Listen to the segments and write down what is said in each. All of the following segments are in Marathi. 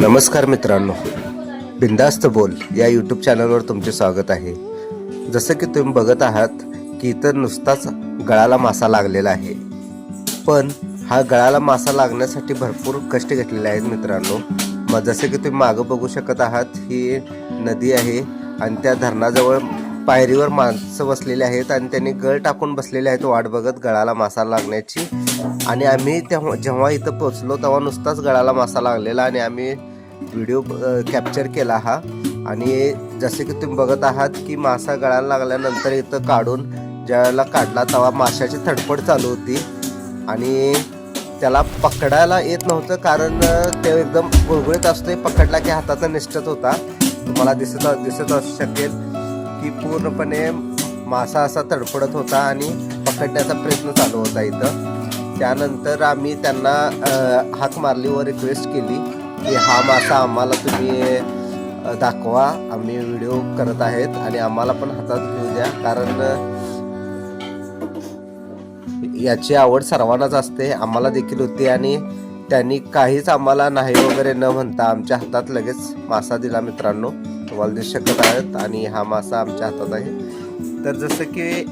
नमस्कार मित्रांनो. बिंदास्त बोल या यूट्यूब चॅनलवर तुमचे स्वागत आहे. जसं की तुम्ही बघत आहात की इथं नुसताच गळाला मासा लागलेला आहे. पण हा गळाला मासा लागण्यासाठी भरपूर कष्ट घेतलेले आहेत मित्रांनो. मग जसं की तुम्ही मागं बघू शकत आहात ही नदी आहे आणि त्या धरणाजवळ पायरीवर माणसं बसलेले आहेत आणि त्यांनी गळ टाकून बसलेले आहेत वाट बघत गळाला मासा लागण्याची. आणि आम्ही तेव्हा जेव्हा इथं पोचलो तेव्हा नुसताच गळाला मासा लागलेला आणि आम्ही व्हिडिओ कॅप्चर केला हा. आणि जसे की तुम्ही बघत आहात की मासा गळायला लागल्यानंतर इथं काढून ज्यावेळेला काढला तेव्हा माशाची थडपड चालू होती. आणि त्याला पकडायला येत नव्हतं कारण ते एकदम गुळगुळीत असतोय पकडला की हाताचा निष्ठत होता. तुम्हाला दिसत दिसत असू शकेल की पूर्णपणे मासा असा तडफडत होता आणि पकडण्याचा प्रयत्न चालू होता इथं. त्यानंतर आम्ही त्यांना हाक मारली व रिक्वेस्ट केली. की हा मासा आम्हाला तुम्ही दाखवा. आम्ही व्हिडिओ करत आहेत आणि आम्हाला पण हातात घेऊ द्या. कारण याची आवड सर्वांनाच असते आम्हाला देखील होती आणि त्यांनी काहीच आम्हाला नाही वगैरे न म्हणता आमच्या हातात लगेच मासा दिला मित्रांनो. तुम्हाला दिसू शकत आहेत आणि हा मासा आमच्या हातात आहे. तर जसं की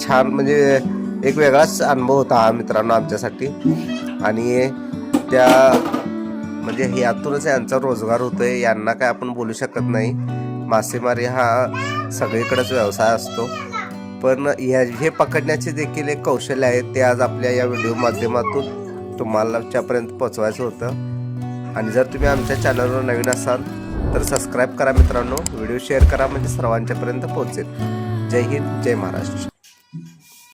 छान म्हणजे एक वेगळाच अनुभव होता हा मित्रांनो आमच्यासाठी. आणि त्या म्हणजे यातूनच यांचा रोजगार होतोय यांना काय आपण बोलू शकत नाही. मासेमारी हा सगळीकडेच व्यवसाय असतो. पण ह्या हे पकडण्याचे देखील एक कौशल्य आहे ते आज आपल्या या व्हिडिओ माध्यमातून तुम्हालाच्यापर्यंत पोचवायचं होतं. आणि जर तुम्ही आमच्या चॅनलवर नवीन असाल तर सबस्क्राईब करा मित्रांनो व्हिडिओ शेअर करा म्हणजे सर्वांच्यापर्यंत पोहोचेल. जय हिंद जय महाराष्ट्र.